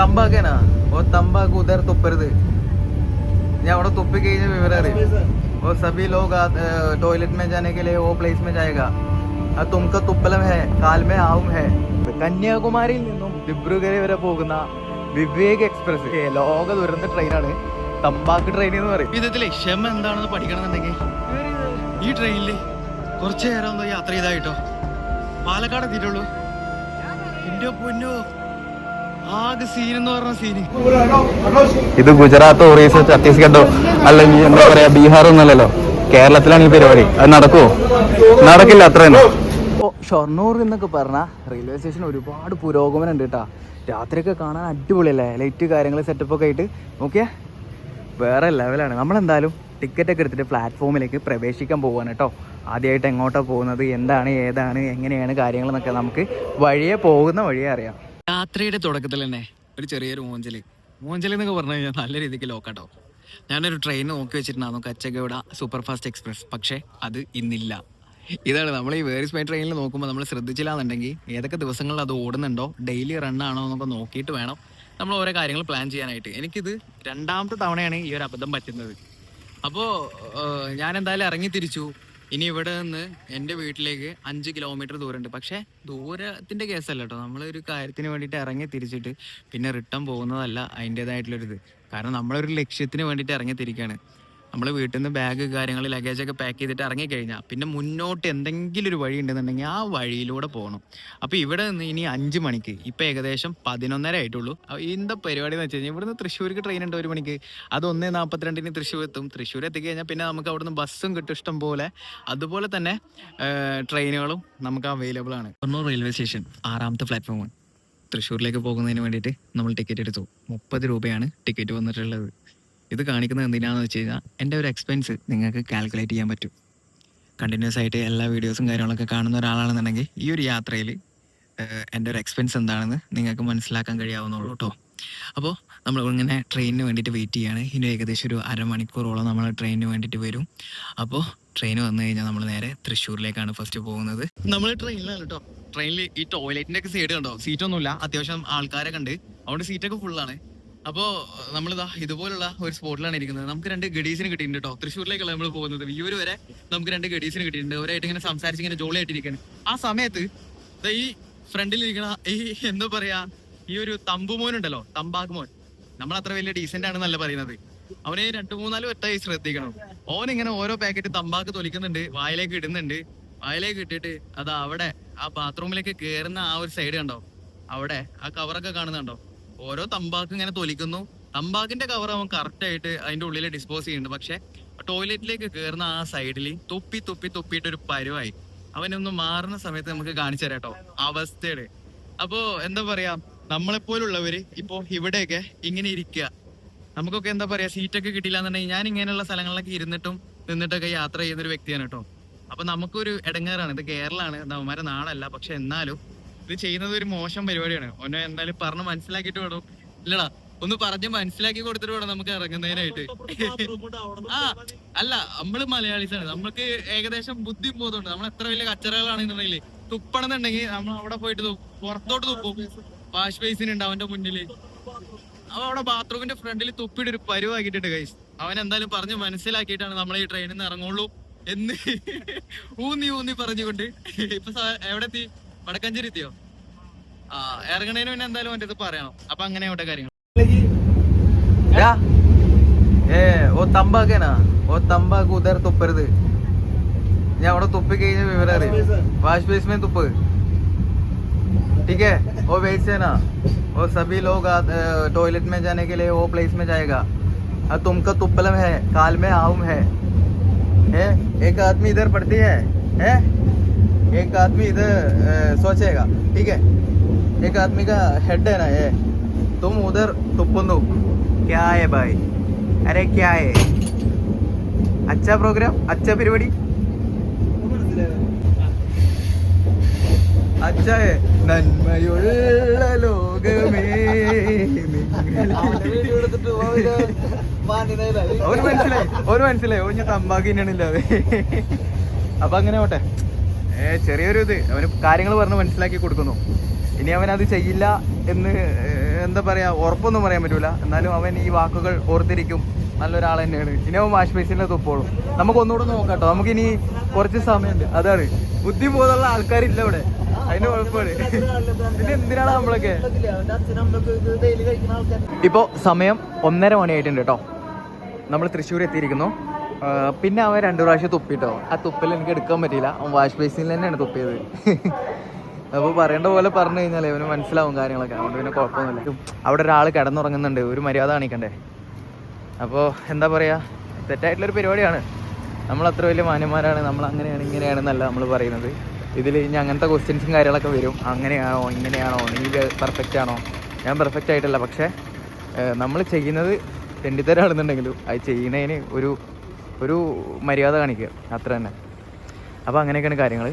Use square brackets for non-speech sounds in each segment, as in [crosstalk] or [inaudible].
തമ്പാക്കാനാ? ഓ തമ്പാക്ക് ഉദർ തുപ്പരുത്. ഞാൻ അവിടെ തുപ്പി വിവരം അറിയും. ഓ സബി ലോക ടോയ്ലറ്റ് മേ ജാനെ ഓ പ്ലേസ് മേ ജായക തുമ്ക തുപ്പലം ഹേ കാൽമേ ആവും ഹേ. കന്യാകുമാരിയിൽ നിന്നും ദിബ്രുഗഡ് വരെ പോകുന്ന വിവേക് എക്സ്പ്രസ് ലോക ദുരന്ത ട്രെയിനാണ് തമ്പാക്ക് ട്രെയിൻ എന്ന് പറയും. വിധത്തിലെ ക്ഷമ എന്താണെന്ന് പഠിക്കണമെന്നുണ്ടെങ്കിൽ ഈ ട്രെയിനിൽ കുറച്ചു നേരം ഒന്ന് യാത്ര ചെയ്തായിട്ടോ പാലക്കാട് എത്തിയിട്ടുള്ളൂ. എന്റെ പൊന്നോ. ഇത് ഗുജറാത്ത് ഒറീസോ ഛത്തീസ്ഗഡോ അല്ലെങ്കിൽ എന്താ പറയാ ബീഹാർ ഒന്നല്ലല്ലോ കേരളത്തിലാണ് ഈ പരിപാടി. അത് നടക്കുമോ നടക്കില്ല അത്രയും ഷൊർണൂർ എന്നൊക്കെ പറഞ്ഞാൽ റെയിൽവേ സ്റ്റേഷൻ ഒരുപാട് പുരോഗമനം ഉണ്ട് കേട്ടോ. രാത്രിയൊക്കെ കാണാൻ അടിപൊളിയല്ലേ? ലൈറ്റ് കാര്യങ്ങൾ സെറ്റപ്പ് ഒക്കെ ആയിട്ട്. ഓക്കെ വേറെ ലെവലാണ് നമ്മളെന്തായാലും ടിക്കറ്റ് ഒക്കെ എടുത്തിട്ട് പ്ലാറ്റ്ഫോമിലേക്ക് പ്രവേശിക്കാൻ പോവാണ് കേട്ടോ. ആദ്യമായിട്ട് എങ്ങോട്ടാണ് പോകുന്നത് എന്താണ് ഏതാണ് എങ്ങനെയാണ് കാര്യങ്ങളെന്നൊക്കെ നമുക്ക് വഴിയെ പോകുന്ന വഴിയെ അറിയാം. യാത്രയുടെ തുടക്കത്തിൽ തന്നെ ഒരു ചെറിയൊരു മോഞ്ചൽ. മോഞ്ചൽ എന്നൊക്കെ പറഞ്ഞു കഴിഞ്ഞാൽ നല്ല രീതിക്ക് ലോക്കാട്ടോ ഞാനൊരു ട്രെയിൻ നോക്കി വെച്ചിട്ടുണ്ടായിരുന്നു കച്ചഗൗഡ സൂപ്പർ ഫാസ്റ്റ് എക്സ്പ്രസ് പക്ഷേ അത് ഇന്നില്ല. ഇതാണ് നമ്മൾ ഈ വേറിസ് മൈ ട്രെയിനിൽ നോക്കുമ്പോൾ നമ്മൾ ശ്രദ്ധിച്ചില്ല എന്നുണ്ടെങ്കിൽ ഏതൊക്കെ ദിവസങ്ങളിൽ അത് ഓടുന്നുണ്ടോ ഡെയിലി റൺ ആണോ എന്നൊക്കെ നോക്കിയിട്ട് വേണം നമ്മൾ ഓരോ കാര്യങ്ങൾ പ്ലാൻ ചെയ്യാനായിട്ട്. എനിക്കിത് രണ്ടാമത്തെ തവണയാണ് ഈ ഒരു അബദ്ധം പറ്റുന്നത്. അപ്പോൾ ഞാൻ എന്തായാലും ഇറങ്ങി തിരിച്ചു. ഇനി ഇവിടെ നിന്ന് എന്റെ വീട്ടിലേക്ക് അഞ്ച് കിലോമീറ്റർ ദൂരമുണ്ട്. പക്ഷേ ദൂരത്തിന്റെ കേസല്ല കേട്ടോ നമ്മളൊരു കാര്യത്തിന് വേണ്ടിയിട്ട് ഇറങ്ങി തിരിച്ചിട്ട് പിന്നെ റിട്ടേൺ പോകുന്നതല്ല അതിന്റേതായിട്ടുള്ളൊരിത്. കാരണം നമ്മളൊരു ലക്ഷ്യത്തിന് വേണ്ടിയിട്ട് ഇറങ്ങി തിരിക്കുകയാണ് നമ്മൾ വീട്ടിൽ നിന്ന് ബാഗ് കാര്യങ്ങൾ ലഗേജൊക്കെ പാക്ക് ചെയ്തിട്ട് ഇറങ്ങിക്കഴിഞ്ഞാൽ പിന്നെ മുന്നോട്ട് എന്തെങ്കിലും ഒരു വഴി ഉണ്ടെന്നുണ്ടെങ്കിൽ ആ വഴിയിലൂടെ പോകണം അപ്പോൾ ഇവിടെ നിന്ന് ഇനി അഞ്ച് മണിക്ക് ഇപ്പം ഏകദേശം പതിനൊന്നര ആയിട്ടുള്ളൂ. എന്താ പരിപാടി എന്ന് വെച്ച് കഴിഞ്ഞാൽ ഇവിടുന്ന് തൃശ്ശൂർക്ക് ട്രെയിൻ ഉണ്ട് ഒരു മണിക്ക്. അത് ഒന്ന് നാൽപ്പത്തിരണ്ടിന് തൃശ്ശൂർ എത്തും. തൃശ്ശൂർ എത്തിക്കഴിഞ്ഞാൽ പിന്നെ നമുക്ക് അവിടുന്ന് ബസ്സും കിട്ടും ഇഷ്ടം പോലെ. അതുപോലെ തന്നെ ട്രെയിനുകളും നമുക്ക് അവൈലബിൾ ആണ്. കണ്ണൂർ റെയിൽവേ സ്റ്റേഷൻ ആറാമത്തെ പ്ലാറ്റ്ഫോം തൃശ്ശൂരിലേക്ക് പോകുന്നതിന് വേണ്ടിയിട്ട് നമ്മൾ ടിക്കറ്റ് എടുത്തു. മുപ്പത് രൂപയാണ് ടിക്കറ്റ് വന്നിട്ടുള്ളത്. ഇത് കാണിക്കുന്നത് എന്തിനാണെന്ന് വെച്ച് കഴിഞ്ഞാൽ എന്റെ ഒരു എക്സ്പെൻസ് നിങ്ങൾക്ക് കാൽക്കുലേറ്റ് ചെയ്യാൻ പറ്റും. കണ്ടിന്യൂസ് ആയിട്ട് എല്ലാ വീഡിയോസും കാര്യങ്ങളൊക്കെ കാണുന്ന ഒരാളാണെന്നുണ്ടെങ്കിൽ ഈ ഒരു യാത്രയിൽ എന്റെ ഒരു എക്സ്പെൻസ് എന്താണെന്ന് നിങ്ങൾക്ക് മനസ്സിലാക്കാൻ കഴിയാവുന്നുള്ളൂ കേട്ടോ അപ്പോൾ നമ്മൾ ഇങ്ങനെ ട്രെയിനിന് വേണ്ടിയിട്ട് വെയിറ്റ് ചെയ്യാണ്. ഇനി ഏകദേശം ഒരു അരമണിക്കൂറോളം നമ്മൾ ട്രെയിനിന് വേണ്ടിയിട്ട് വരും. അപ്പോൾ ട്രെയിൻ വന്നു കഴിഞ്ഞാൽ നമ്മൾ നേരെ തൃശ്ശൂരിലേക്കാണ് ഫസ്റ്റ് പോകുന്നത്. നമ്മൾ ട്രെയിനിലാണ് കേട്ടോ ട്രെയിനിൽ ഈ ടോയ്ലറ്റിന്റെ ഒക്കെ സൈഡ് കണ്ടോ? സീറ്റൊന്നുമില്ല അത്യാവശ്യം ആൾക്കാരെ കണ്ട് അതുകൊണ്ട് സീറ്റൊക്കെ ഫുള്ളാണ് അപ്പോൾ നമ്മളിതാ ഇതുപോലുള്ള ഒരു സ്പോട്ടിലാണ് ഇരിക്കുന്നത്. നമുക്ക് രണ്ട് ഗഡീസിന് കിട്ടിയിട്ടുണ്ട് കേട്ടോ തൃശ്ശൂരിലേക്കല്ല നമ്മൾ പോകുന്നത്. വിയൂര് വരെ നമുക്ക് രണ്ട് ഗഡീസിന് കിട്ടിയിട്ടുണ്ട്. ഒരായിട്ട് ഇങ്ങനെ സംസാരിച്ച് ഇങ്ങനെ ജോളിയായിട്ടിരിക്കുകയാണ് ആ സമയത്ത് ഈ ഫ്രണ്ടിൽ ഇരിക്കണ ഈ എന്താ പറയാ ഈ ഒരു തമ്പുമോൻ ഉണ്ടല്ലോ തമ്പാക്ക് മോൻ നമ്മൾ അത്ര വലിയ ഡീസന്റ് ആണെന്നല്ല പറയുന്നത്. അവനെ രണ്ടു മൂന്നാൽ വട്ടായി ശ്രദ്ധിക്കണം. ഓൻ ഇങ്ങനെ ഓരോ പാക്കറ്റ് തമ്പാക്ക് തൊലിക്കുന്നുണ്ട് വായിലേക്ക് ഇടുന്നുണ്ട്. വായിലേക്ക് ഇട്ടിട്ട് അത് അവിടെ ആ ബാത്റൂമിലേക്ക് കേറുന്ന ആ ഒരു സൈഡ് കണ്ടോ? അവിടെ ആ കവറൊക്കെ കാണുന്നുണ്ടോ? ഓരോ തമ്പാക്ക് ഇങ്ങനെ തൊലിക്കുന്നു. തമ്പാക്കിന്റെ കവർ അവൻ കറക്റ്റ് ആയിട്ട് അതിന്റെ ഉള്ളിൽ ഡിസ്പോസ് ചെയ്യുന്നുണ്ട്. പക്ഷെ ടോയ്ലറ്റിലേക്ക് കയറുന്ന ആ സൈഡിൽ തുപ്പി തുപ്പി തുപ്പിയിട്ട് ഒരു പരുവായി. അവനൊന്ന് മാറുന്ന സമയത്ത് നമുക്ക് കാണിച്ചു തരാം കേട്ടോ അവസ്ഥയുടെ. അപ്പോ എന്താ പറയാ നമ്മളെപ്പോലുള്ളവര് ഇപ്പോ ഇവിടെയൊക്കെ ഇങ്ങനെ ഇരിക്കുക. നമുക്കൊക്കെ എന്താ പറയാ സീറ്റൊക്കെ കിട്ടില്ല എന്നുണ്ടെങ്കിൽ ഞാൻ ഇങ്ങനെയുള്ള സ്ഥലങ്ങളിലൊക്കെ ഇരുന്നിട്ടും നിന്നിട്ടൊക്കെ യാത്ര ചെയ്യുന്ന ഒരു വ്യക്തിയാണ് കേട്ടോ. അപ്പൊ നമുക്കൊരു ഇടങ്ങേറാണ് ഇത് കേരളമാണ് നമ്മമാരെ നാടല്ല. പക്ഷെ എന്നാലും ഇത് ചെയ്യുന്നത് ഒരു മോശം പരിപാടിയാണ്. ഒന്നെ എന്തായാലും പറഞ്ഞ് മനസ്സിലാക്കിയിട്ട് വേണം. ഇല്ലടാ ഒന്ന് പറഞ്ഞ് മനസ്സിലാക്കി കൊടുത്തിട്ട് വേണം നമുക്ക് ഇറങ്ങുന്നതിനായിട്ട്. ആ അല്ല നമ്മൾ മലയാളീസാണ്. നമ്മൾക്ക് ഏകദേശം ബുദ്ധി ബോധമുണ്ട് നമ്മൾ എത്ര വലിയ കച്ചറകളാണെന്നുണ്ടെങ്കിൽ തുപ്പണമെന്നുണ്ടെങ്കിൽ നമ്മൾ അവിടെ പോയിട്ട് പുറത്തോട്ട് തുപ്പും. വാഷ് ബേസിൻ ഉണ്ട് അവന്റെ മുന്നിൽ. അവ അവിടെ ബാത്റൂമിന്റെ ഫ്രണ്ടിൽ തുപ്പിയിട്ട് ഒരു പരുവാക്കിയിട്ടുണ്ട് കൈസ് അവൻ എന്തായാലും പറഞ്ഞ് മനസ്സിലാക്കിയിട്ടാണ് നമ്മൾ ഈ ട്രെയിനിൽ നിന്ന് ഇറങ്ങുള്ളൂ എന്ന് ഊന്നി ഊന്നി പറഞ്ഞുകൊണ്ട്. ഇപ്പൊ എവിടെ എത്തി വടക്കഞ്ചേരി എത്തിയോ ആ ഇറങ്ങണേന് പിന്നെ എന്തായാലും അവൻ്റെ ഇത് പറയണം അപ്പൊ അങ്ങനെ അവിടെ കാര്യങ്ങൾ क्या ഏ ഓ തമ്പാക്ക് है ना वो തമ്പാക്ക് ഉദർ തുപ്പരുത് ഞാൻ അവിടെ തുപ്പി കഴിഞ്ഞ വിവരം അറിയും വാഷ് बेस में തുപ്പ് ठीक है वो वैसे है ना वो सभी लोग टॉयलेट में जाने के लिए वो प्लेस में जाएगा और तुमका तुप्पलम है काल में आउम है है एक आदमी इधर पड़ती है है एक आदमी इधर अ, सोचेगा ठीक है एक आदमी का हेड है ना ये तुम उधर तुप्पनु क्या है भाई अरे क्या है अच्छा प्रोग्राम अच्छा പരിപാടി अच्छा है നന്മയുള്ള ലോകമേ ഒരു മനസ്സിലായി ഒരു മനസ്സിലായി ഓ ഞാൻ തമ്പാക്കിനാണില്ലാതെ അപ്പൊ അങ്ങനെ പോട്ടെ ഏ ചെറിയൊരു ഇത്. അവന് കാര്യങ്ങൾ പറഞ്ഞ് മനസ്സിലാക്കി കൊടുക്കുന്നു. ഇനി അവൻ അത് ചെയ്യില്ല എന്ന് എന്താ പറയാ ഉറപ്പൊന്നും പറയാൻ പറ്റൂല. എന്നാലും അവൻ ഈ വാക്കുകൾ ഓർത്തിരിക്കും. നല്ലൊരാൾ തന്നെയാണ്. ഇനി അവൻ വാഷ് ബേസിനെ തുപ്പോളും. നമുക്ക് ഒന്നുകൂടെ നമുക്ക് ഇനി കുറച്ച് സമയമുണ്ട്. അതാണ്. ബുദ്ധി ബോധമുള്ള ആൾക്കാരില്ല ഇവിടെ. അതിന് കുഴപ്പമാണ് പിന്നെ എന്തിനാണ് നമ്മളൊക്കെ? ഇപ്പോൾ സമയം ഒന്നര മണിയായിട്ടുണ്ട് കേട്ടോ. നമ്മൾ തൃശ്ശൂർ എത്തിയിരിക്കുന്നു. പിന്നെ അവൻ രണ്ടു പ്രാവശ്യം തുപ്പിട്ടോ. ആ തുപ്പൽ എനിക്ക് എടുക്കാൻ പറ്റിയില്ല. അവൻ വാഷ് ബേസിനിൽ തന്നെയാണ് തുപ്പിയത്. [laughs] അപ്പോൾ പറയേണ്ട പോലെ പറഞ്ഞു കഴിഞ്ഞാൽ ഇവന് മനസ്സിലാവും കാര്യങ്ങളൊക്കെ. അതുകൊണ്ട് പിന്നെ കുഴപ്പമൊന്നുമില്ല. അവിടെ ഒരാൾ കിടന്നുറങ്ങുന്നുണ്ട്. ഒരു മര്യാദ കാണിക്കണ്ടേ? അപ്പോൾ എന്താ പറയുക തെറ്റായിട്ടുള്ളൊരു പരിപാടിയാണ്. നമ്മൾ അത്ര വലിയ മാന്യന്മാരാണ്. നമ്മൾ അങ്ങനെയാണ് ഇങ്ങനെയാണെന്നല്ല നമ്മൾ പറയുന്നത്. ഇതിൽ ഇനി അങ്ങനത്തെ ക്വസ്റ്റ്യൻസും കാര്യങ്ങളൊക്കെ വരും. അങ്ങനെയാണോ ഇങ്ങനെയാണോ? നീ പെർഫെക്റ്റ് ആണോ? ഞാൻ പെർഫെക്റ്റ് ആയിട്ടല്ല. പക്ഷേ നമ്മൾ ചെയ്യുന്നത് തെണ്ടിത്തരാണെന്നുണ്ടെങ്കിലും അത് ചെയ്യുന്നതിന് ഒരു ഒരു മര്യാദ കാണിക്കുക. അത്ര തന്നെ. അപ്പോൾ അങ്ങനെയൊക്കെയാണ് കാര്യങ്ങൾ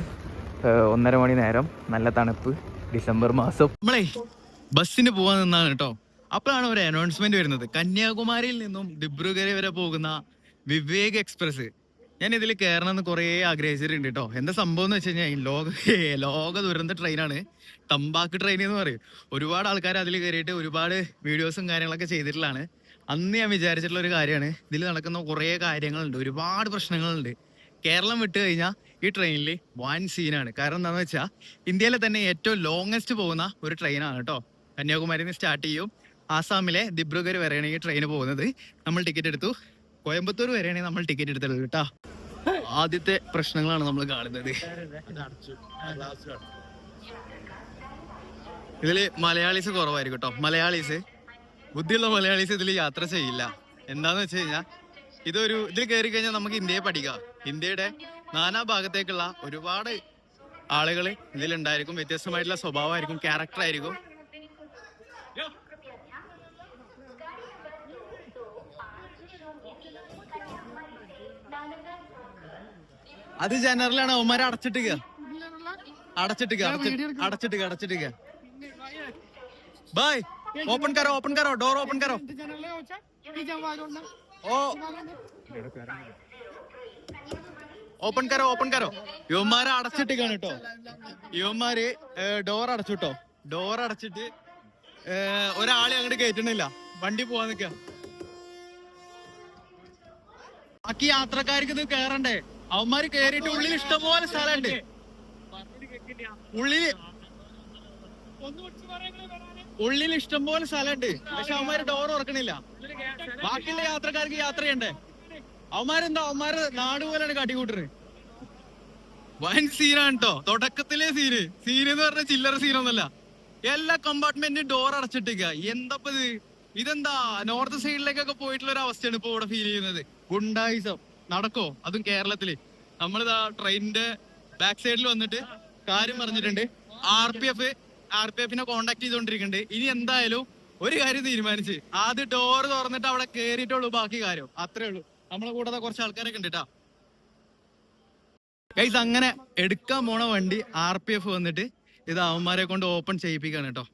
ഒന്നര മണി നേരം നല്ല തണുപ്പ് ഡിസംബർ മാസം. നമ്മളെ ബസ്സിന് പോകാൻ നിന്നാണ് കേട്ടോ. അപ്പോഴാണ് ഒരു അനൗൺസ്മെന്റ് വരുന്നത്. കന്യാകുമാരിയിൽ നിന്നും ഡിബ്രുഗരി വരെ പോകുന്ന വിവേക് എക്സ്പ്രസ്. ഞാൻ ഇതിൽ കയറണം എന്ന് കുറേ ആഗ്രഹിച്ചിട്ടുണ്ട് കേട്ടോ. എന്താ സംഭവം എന്ന് വെച്ച് കഴിഞ്ഞാൽ ലോക ലോക ദുരന്ത ട്രെയിനാണ് തമ്പാക്ക് ട്രെയിൻ എന്ന് പറയും. ഒരുപാട് ആൾക്കാർ അതിൽ കയറിയിട്ട് ഒരുപാട് വീഡിയോസും കാര്യങ്ങളൊക്കെ ചെയ്തിട്ടുള്ളതാണ്. അന്ന് ഞാൻ വിചാരിച്ചിട്ടുള്ള ഒരു കാര്യമാണ്. ഇതിൽ നടക്കുന്ന കുറേ കാര്യങ്ങളുണ്ട്. ഒരുപാട് പ്രശ്നങ്ങളുണ്ട്. കേരളം വിട്ട് കഴിഞ്ഞാൽ ഈ ട്രെയിനിൽ വൻ സീനാണ് കാരണം എന്താണെന്ന് വെച്ചാൽ ഇന്ത്യയിലെ തന്നെ ഏറ്റവും ലോങ്ങസ്റ്റ് പോകുന്ന ഒരു ട്രെയിനാണ് കേട്ടോ കന്യാകുമാരിയിൽ നിന്ന് സ്റ്റാർട്ട് ചെയ്യും. ആസാമിലെ ദിബ്രുഗർ വരെയാണ് ഈ ട്രെയിൻ പോകുന്നത്. നമ്മൾ ടിക്കറ്റ് എടുത്തു. കോയമ്പത്തൂർ വരെയാണ് നമ്മൾ ടിക്കറ്റ് എടുത്തത് കേട്ടോ ആദ്യത്തെ പ്രശ്നങ്ങളാണ് നമ്മൾ കാണുന്നത്. ഇതിൽ മലയാളീസ് കുറവായിരിക്കും കേട്ടോ മലയാളീസ് ബുദ്ധിയുള്ള മലയാളീസ് ഇതിൽ യാത്ര ചെയ്യില്ല. എന്താന്ന് വെച്ച് കഴിഞ്ഞാൽ ഇതൊരു ഇതിൽ കയറി കഴിഞ്ഞാൽ നമുക്ക് ഇന്ത്യയെ പഠിക്കാം. ഇന്ത്യയുടെ നാനാ ഭാഗത്തേക്കുള്ള ഒരുപാട് ആളുകൾ ഇതിലുണ്ടായിരിക്കും. വ്യത്യസ്തമായിട്ടുള്ള സ്വഭാവമായിരിക്കും. ക്യാരക്ടർ ആയിരിക്കും. അത് ജനറലാണ്. അവന്മാരെ അടച്ചിട്ടുക അടച്ചിട്ട് അടച്ചിട്ടുക അടച്ചിട്ടുക ബായ് കരോ ഓപ്പൺ കരോ ഡോർ ഓപ്പൺ കരോ. ഓ. ഓപ്പൺ കരോ ഓപ്പൺ കരോ. യുവന്മാരെ അടച്ചിട്ടിക്കാണ് കേട്ടോ. യുവന്മാര് ഡോർ അടച്ചു കേട്ടോ. ഡോർ അടച്ചിട്ട് ഒരാളെ അങ്ങോട്ട് കയറ്റണില്ല. വണ്ടി പോവാൻ നിക്ക. ബാക്കി യാത്രക്കാർക്ക് ഇത് കേറണ്ടേ? അവന്മാര് കേറിയിട്ട് ഉള്ളിൽ ഇഷ്ടംപോലെ സ്ഥലമുണ്ട്. ഉള്ളിൽ ഉള്ളിൽ ഇഷ്ടംപോലെ സ്ഥലമുണ്ട്. പക്ഷെ അവന്മാര് ഡോർ ഉറക്കണില്ല ബാക്കിയുള്ള യാത്രക്കാർക്ക് യാത്ര ചെയ്യണ്ടേ അവന്മാരെന്താ? അവന്മാര് നാട് പോലെയാണ് കാട്ടിക്കൂട്ടുന്നത് വൻ സീനാണ് കേട്ടോ തുടക്കത്തിലെ സീന്. സീൻ എന്ന് പറഞ്ഞ ചില്ലറ സീനൊന്നല്ല. എല്ലാ കമ്പാർട്ട്മെന്റിനും ഡോർ അടച്ചിട്ടേക്ക എന്തപ്പോ ഇത്? ഇതെന്താ? നോർത്ത് സൈഡിലേക്കൊക്കെ പോയിട്ടുള്ള ഒരു അവസ്ഥയാണ് ഇപ്പൊ ഇവിടെ ഫീൽ ചെയ്യുന്നത്. ഗുണ്ടായിസം. നടക്കോ? അതും കേരളത്തിൽ. നമ്മളിതാ ട്രെയിനിന്റെ ബാക്ക് സൈഡിൽ വന്നിട്ട് കാര്യം പറഞ്ഞിട്ടുണ്ട്. R P F R P എഫിനെ കോണ്ടാക്ട് ചെയ്തോണ്ടിരിക്കുന്നുണ്ട് ഇനി എന്തായാലും ഒരു കാര്യം തീരുമാനിച്ച് ആദ്യം ഡോർ തുറന്നിട്ട് അവിടെ കേറിയിട്ടുള്ളൂ ബാക്കി കാര്യം. അത്രേ ഉള്ളൂ. നമ്മളെ കൂടാതെ കുറച്ച് ആൾക്കാരൊക്കെ ഉണ്ട് കേട്ടാ ഗൈസ് അങ്ങനെ എടുക്കാൻ പോണ വണ്ടി ആർ പി എഫ് വന്നിട്ട് ഇത് അവന്മാരെ കൊണ്ട് ഓപ്പൺ ചെയ്യിപ്പിക്കാണ് കേട്ടോ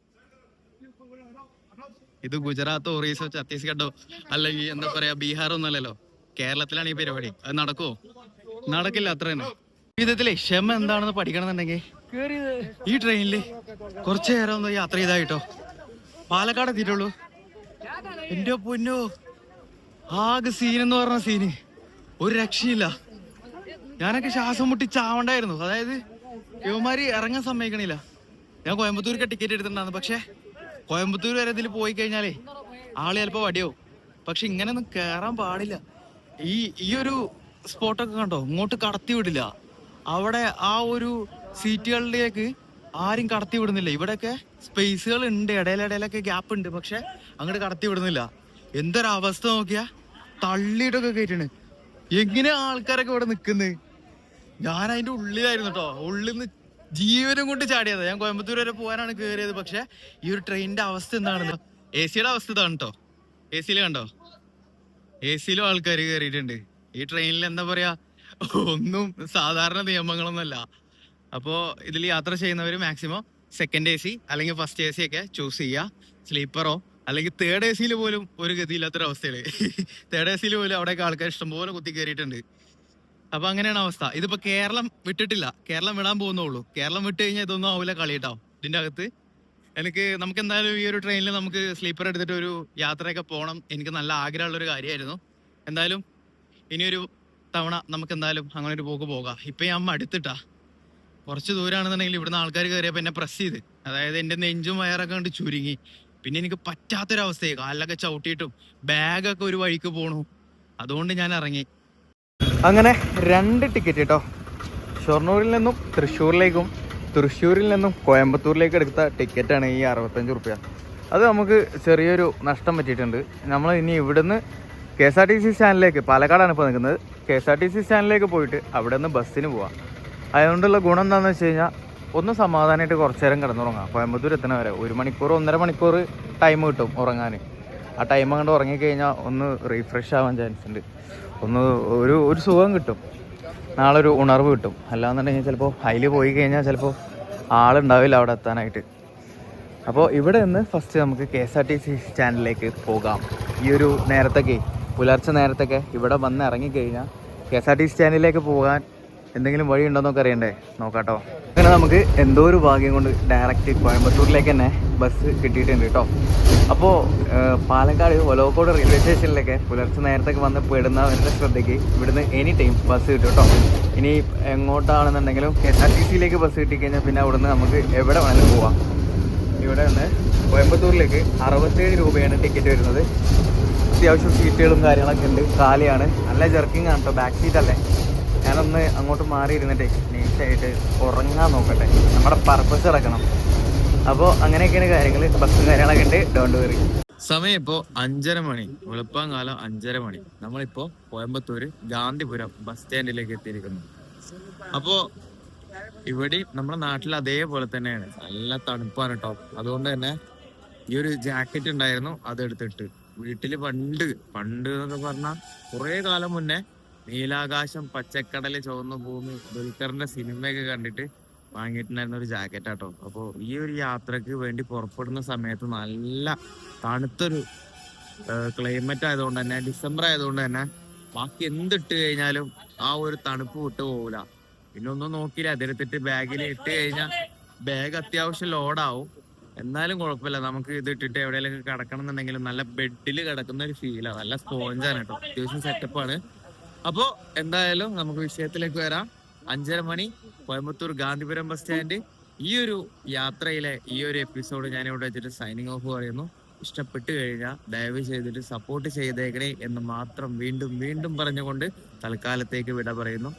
ഇത് ഗുജറാത്ത് ഒറീസോ ഛത്തീസ്ഗഡോ അല്ലെങ്കിൽ എന്താ പറയാ ബീഹാറോ ഒന്നല്ലല്ലോ. കേരളത്തിലാണ് ഈ പരിപാടി. അത് നടക്കുവോ? നടക്കില്ല അത്ര ജീവിതത്തിലെ ക്ഷമ എന്താണെന്ന് പഠിക്കണമെന്നുണ്ടെങ്കിൽ ഈ ട്രെയിനിൽ കുറച്ചു നേരം ഒന്ന് യാത്ര ചെയ്തായിട്ടോ. പാലക്കാട് എത്തിയിട്ടുള്ളൂ. എന്റെ പൊന്നോ ആകെ സീൻ എന്ന് പറഞ്ഞ സീന്. ഒരു രക്ഷയില്ല. ഞാനൊക്കെ ശ്വാസം മുട്ടി ചാവണ്ടായിരുന്നു. അതായത് യുവമാര് ഇറങ്ങാൻ സമ്മതിക്കണില്ല. ഞാൻ കോയമ്പത്തൂർക്ക് ടിക്കറ്റ് എടുത്തിട്ടുണ്ടായിരുന്നു. പക്ഷെ കോയമ്പത്തൂർ വരെ ഇതിൽ പോയി കഴിഞ്ഞാലേ ആൾ ചിലപ്പോ വടിയാവും. പക്ഷെ ഇങ്ങനെയൊന്നും കേറാൻ പാടില്ല. ഈ ഈ ഒരു സ്പോട്ടൊക്കെ കണ്ടോ? ഇങ്ങോട്ട് കടത്തി വിടില്ല. അവിടെ ആ ഒരു സീറ്റുകളിലേക്ക് ആരും കടത്തി വിടുന്നില്ല. ഇവിടെയൊക്കെ സ്പേസുകൾ ഉണ്ട് ഇടയിലിടയിലൊക്കെ ഗ്യാപ്പ് ഉണ്ട് പക്ഷെ അങ്ങോട്ട് കടത്തി വിടുന്നില്ല. എന്തൊരവസ്ഥ നോക്കിയാ? തള്ളിയിട്ടൊക്കെ കയറ്റണ് എങ്ങനെ ആൾക്കാരൊക്കെ ഇവിടെ നിക്കുന്നത് ഞാൻ അതിന്റെ ഉള്ളിലായിരുന്നു കേട്ടോ ഉള്ളിൽ നിന്ന് ജീവനും കൊണ്ട് ചാടിയത്. ഞാൻ കോയമ്പത്തൂർ വരെ പോകാനാണ് കയറിയത് പക്ഷെ ഈ ഒരു ട്രെയിനിന്റെ അവസ്ഥ എന്താണ് എ സിയുടെ അവസ്ഥ ഇതാണ് കേട്ടോ എ സിയിൽ കണ്ടോ? എ സിയിലും ആൾക്കാർ കയറിയിട്ടുണ്ട് ഈ ട്രെയിനിൽ എന്താ പറയാ? ഒന്നും സാധാരണ നിയമങ്ങളൊന്നുമല്ല. അപ്പോൾ ഇതിൽ യാത്ര ചെയ്യുന്നവർ മാക്സിമം സെക്കൻഡ് എ സി അല്ലെങ്കിൽ ഫസ്റ്റ് എ സി ഒക്കെ ചൂസ് ചെയ്യുക സ്ലീപ്പറോ അല്ലെങ്കിൽ തേർഡ് എ സിയിൽ പോലും ഒരു ഗതിയില്ലാത്തൊരവസ്ഥയാണ് തേർഡ് [laughs] എ സിയിൽ പോലും അവിടെയൊക്കെ ആൾക്കാർ ഇഷ്ടംപോലെ കുത്തി കയറിയിട്ടുണ്ട് അപ്പൊ അങ്ങനെയാണ് അവസ്ഥ. ഇതിപ്പോ കേരളം വിട്ടിട്ടില്ല. കേരളം വിടാൻ പോകുന്നുള്ളൂ. കേരളം വിട്ട് കഴിഞ്ഞാൽ ഇതൊന്നും ആവില്ല കളിയിട്ടോ ഇതിന്റെ അകത്ത് എനിക്ക് നമുക്ക് എന്തായാലും ഈ ഒരു ട്രെയിനിൽ നമുക്ക് സ്ലീപ്പർ എടുത്തിട്ട് ഒരു യാത്രയൊക്കെ പോകണം എനിക്ക് നല്ല ആഗ്രഹമുള്ള ഒരു കാര്യമായിരുന്നു എന്തായാലും ഇനിയൊരു തവണ നമുക്ക് എന്തായാലും അങ്ങനെ ഒരു പോക്ക് പോകാം. ഇപ്പൊ ഞാൻ മടുത്തിട്ടാ. കുറച്ച് ദൂരാണെന്നുണ്ടെങ്കിൽ ഇവിടുന്ന് ആൾക്കാർ കയറിയപ്പോൾ എന്നെ പ്രസ് ചെയ്ത്. അതായത് എന്റെ നെഞ്ചും വയറൊക്കെ കണ്ട് ചുരുങ്ങി. പിന്നെ എനിക്ക് പറ്റാത്തൊരവസ്ഥയായി കാലിലൊക്കെ ചവിട്ടിയിട്ടും ബാഗൊക്കെ ഒരു വഴിക്ക് പോണു. അതുകൊണ്ട് ഞാൻ ഇറങ്ങി. അങ്ങനെ രണ്ട് ടിക്കറ്റ് കേട്ടോ ഷൊർണൂരിൽ നിന്നും തൃശ്ശൂരിലേക്കും തൃശ്ശൂരിൽ നിന്നും കോയമ്പത്തൂരിലേക്ക് എടുത്ത ടിക്കറ്റാണ് ഈ അറുപത്തഞ്ച് റുപ്യ. അത് നമുക്ക് ചെറിയൊരു നഷ്ടം പറ്റിയിട്ടുണ്ട്. നമ്മൾ ഇനി ഇവിടുന്ന് K S R T C സ്റ്റാൻഡിലേക്ക് പാലക്കാടാണ് ഇപ്പോൾ നിൽക്കുന്നത്. K S R T C സ്റ്റാൻഡിലേക്ക് പോയിട്ട് അവിടെ നിന്ന് ബസ്സിന് പോവാം. അതുകൊണ്ടുള്ള ഗുണം എന്താണെന്ന് വെച്ച് കഴിഞ്ഞാൽ ഒന്ന് സമാധാനമായിട്ട് കുറച്ച് നേരം കിടന്നുറങ്ങാം. കോയമ്പത്തൂർ എത്തണ വരെ ഒരു മണിക്കൂർ ഒന്നര മണിക്കൂർ ടൈം കിട്ടും ഉറങ്ങാൻ ആ ടൈം അങ്ങോട്ട് ഉറങ്ങിക്കഴിഞ്ഞാൽ ഒന്ന് റീഫ്രഷ് ആവാൻ ചാൻസ് ഉണ്ട്. ഒന്ന് ഒരു ഒരു സുഖം കിട്ടും. നാളെ ഒരു ഉണർവ് കിട്ടും. അല്ലാന്നുണ്ടെങ്കിൽ ചിലപ്പോൾ അതിൽ പോയി കഴിഞ്ഞാൽ ചിലപ്പോൾ ആളുണ്ടാവില്ല അവിടെ എത്താനായിട്ട്. അപ്പോൾ ഇവിടെ നിന്ന് ഫസ്റ്റ് നമുക്ക് K S R T C സ്റ്റാൻഡിലേക്ക് പോകാം. ഈ ഒരു നേരത്തൊക്കെ പുലർച്ചെ നേരത്തൊക്കെ ഇവിടെ വന്ന് ഇറങ്ങിക്കഴിഞ്ഞാൽ K S R T C സ്റ്റാൻഡിലേക്ക് പോകാൻ എന്തെങ്കിലും വഴി ഉണ്ടോ ഉണ്ടോന്നൊക്കെ അറിയണ്ടേ? നോക്കാട്ടോ. അങ്ങനെ നമുക്ക് എന്തോ ഒരു ഭാഗ്യം കൊണ്ട് ഡയറക്റ്റ് കോയമ്പത്തൂരിലേക്ക് തന്നെ ബസ് കിട്ടിയിട്ടുണ്ട് കേട്ടോ അപ്പോൾ പാലക്കാട് ഒലോക്കോട് റെയിൽവേ സ്റ്റേഷനിലൊക്കെ പുലർച്ചെ നേരത്തൊക്കെ വന്ന് പെടുന്നവരുടെ ശ്രദ്ധയ്ക്ക് ഇവിടുന്ന് എനി ടൈം ബസ് കിട്ടും കേട്ടോ ഇനി എങ്ങോട്ടാണെന്നുണ്ടെങ്കിലും എസ് ആർ ടി സിയിലേക്ക് ബസ് കിട്ടിക്കഴിഞ്ഞാൽ പിന്നെ അവിടുന്ന് നമുക്ക് എവിടെ വേണമെങ്കിലും പോവാം. ഇവിടെ നിന്ന് കോയമ്പത്തൂരിലേക്ക് അറുപത്തേഴ് രൂപയാണ് ടിക്കറ്റ് വരുന്നത്. അത്യാവശ്യം സീറ്റുകളും കാര്യങ്ങളൊക്കെ ഉണ്ട്. കാലിയാണ്. നല്ല ജെർക്കിംഗ് ആണ് കേട്ടോ ബാക്ക് സീറ്റ് അല്ലേ? ഞാനൊന്ന് അങ്ങോട്ട് മാറി ഇരുന്നിട്ട് നീറ്റായിട്ട് ഉറങ്ങാൻ നോക്കട്ടെ. നമ്മുടെ പർപ്പസ് ഇറക്കണം അപ്പോൾ അങ്ങനെയൊക്കെയാണ് കാര്യങ്ങൾ ബസ്സും കാര്യങ്ങളൊക്കെ ഉണ്ട്. ഡോണ്ട് വെറി സമയം ഇപ്പോൾ അഞ്ചര മണി. വെളുപ്പാങ്കാലം അഞ്ചര മണി. നമ്മളിപ്പോൾ കോയമ്പത്തൂര് ഗാന്ധിപുരം ബസ് സ്റ്റാൻഡിലേക്ക് എത്തിയിരിക്കുന്നു. അപ്പോൾ ഇവിടെ നമ്മുടെ നാട്ടിൽ അതേപോലെ തന്നെയാണ്. നല്ല തണുപ്പാണ് കേട്ടോ അതുകൊണ്ട് തന്നെ ഈ ഒരു ജാക്കറ്റ് ഉണ്ടായിരുന്നു. അതെടുത്തിട്ട് വീട്ടിൽ പണ്ട് പണ്ട് എന്നൊക്കെ പറഞ്ഞാൽ കുറേ കാലം മുന്നേ നീലാകാശം പച്ചക്കടൽ ചുവന്ന ഭൂമി ദുൽഖറിന്റെ സിനിമയൊക്കെ കണ്ടിട്ട് വാങ്ങിയിട്ടുണ്ടായിരുന്ന ഒരു ജാക്കറ്റ് ആട്ടോ അപ്പോൾ ഈ ഒരു യാത്രയ്ക്ക് വേണ്ടി പുറപ്പെടുന്ന സമയത്ത് നല്ല തണുത്തൊരു ക്ലൈമറ്റ് ആയതുകൊണ്ട് തന്നെ ഡിസംബർ ആയതുകൊണ്ട് തന്നെ ബാക്കി എന്തിട്ട് കഴിഞ്ഞാലും ആ ഒരു തണുപ്പ് വിട്ടു പോകൂല പിന്നെ ഒന്നും നോക്കിയില്ല അതിലെത്തിട്ട് ബാഗിൽ ഇട്ട് കഴിഞ്ഞാൽ ബാഗ് അത്യാവശ്യം ലോഡാവും എന്നാലും കുഴപ്പമില്ല നമുക്ക് ഇത് ഇട്ടിട്ട് എവിടെയെങ്കിലും കിടക്കണം എന്നുണ്ടെങ്കിലും നല്ല ബെഡിൽ കിടക്കുന്ന ഒരു ഫീലാണ് നല്ല സ്പോഞ്ചാണ് കേട്ടോ. അത്യാവശ്യം സെറ്റപ്പാണ് അപ്പോ എന്തായാലും നമുക്ക് വിഷയത്തിലേക്ക് വരാം. അഞ്ചര മണി കോയമ്പത്തൂർ ഗാന്ധിപുരം ബസ് സ്റ്റാൻഡ്. ഈ ഒരു യാത്രയിലെ ഈ ഒരു എപ്പിസോഡ് ഞാൻ ഇവിടെ വെച്ചിട്ട് സൈനിങ് ഓഫ് പറയുന്നു. ഇഷ്ടപ്പെട്ടു കഴിഞ്ഞാൽ ദയവ് ചെയ്തിട്ട് സപ്പോർട്ട് ചെയ്തേക്കണേ എന്ന് മാത്രം വീണ്ടും വീണ്ടും പറഞ്ഞുകൊണ്ട് തൽക്കാലത്തേക്ക് വിട പറയുന്നു.